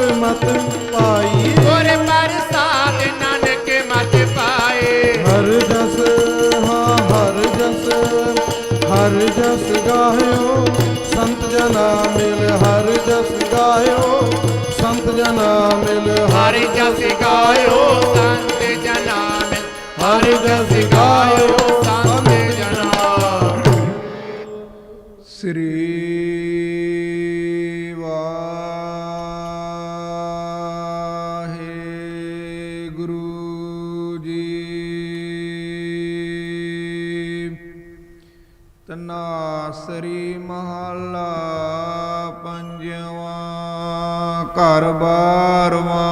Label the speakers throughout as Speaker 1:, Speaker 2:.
Speaker 1: ਮਤ ਪਾਈ
Speaker 2: ਗੁਰ ਪ੍ਰਸਾਦ ਨਾਨਕ ਮਤ ਪਾਏ।
Speaker 1: ਹਰ ਜਸ ਹਾਂ ਹਰ ਜਸ ਹਰ ਜਸ ਗਾਇਓ। ਸੰਤ ਜਨਾ ਮਿਲ ਹਰ ਜਸ ਗਾਇਓ। ਸੰਤ ਜਨਾ ਮਿਲ
Speaker 2: ਹਰਿ ਜਸ ਗਾਇਓ। ਸੰਤ ਜਨਾ ਮਿਲ ਹਰਿ ਜਸ ਗਾਇਓ। ਸੰਤ ਜਨਾ।
Speaker 1: ਸ੍ਰੀ ਗੁਰੂ ਜੀ। ਤਨਾਸਰੀ ਮਹੱਲਾ ਪੰਜਵਾਂ ਘਰ ਬਾਰਵਾਂ।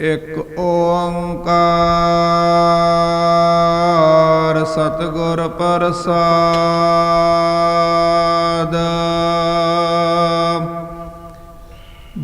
Speaker 1: ਇੱਕ ਓੰਕਾਰ ਸਤਿਗੁਰ ਪ੍ਰਸਾਦ।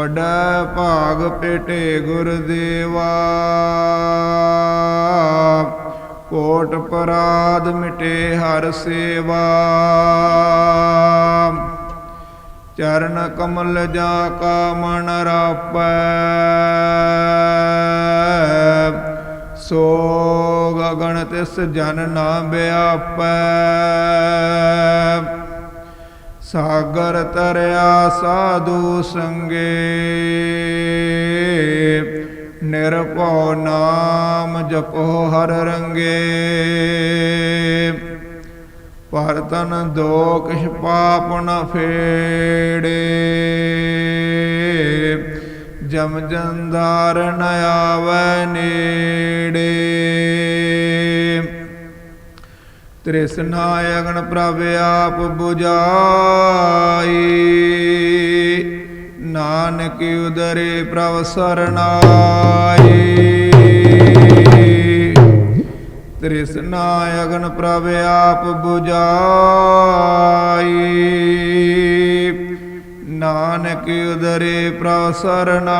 Speaker 1: ਵੱਡਾ ਭਾਗ ਪੇਟੇ ਗੁਰਦੇਵਾ। ਕੋਟ ਪਰਾਧ ਮਿਟੇ ਹਰ ਸੇਵਾ। ਚਰਨ ਕਮਲ ਜਾ ਕਾ ਮਨ ਰਾਪੈ। ਸੋ ਗਗਨ ਤਿਸ ਜਨ ਨਾ ਬਿਆਪੈ। ਸਾਗਰ ਤਰਿਆ ਸਾਧੂ ਸੰਗੇ। ਨਿਰਭਉ ਨਾਮ ਜਪੋ ਹਰ ਰੰਗੇ। ਪਰ ਤਨ ਦੋਖ ਪਾਪ ਨ ਫੇੜੇ। ਜਮ ਜੰਦਾਰ ਨ ਆਵੈ ਨੇੜੇ। ਤ੍ਰਿਸ਼ਨਾ ਅਗਨ ਪ੍ਰਭ ਆਪ 부ਝਾਈ ਨਾਨਕ ਉਦਰੇ ਪ੍ਰਭ ਸਰਨਾਈ। ਤ੍ਰਿਸ਼ਨਾ ਅਗਨ ਪ੍ਰਭ ਆਪ 부ਝਾਈ ਨਾਨਕ ਉਦਰੇ ਪ੍ਰਭ ਸਰਨਾਈ।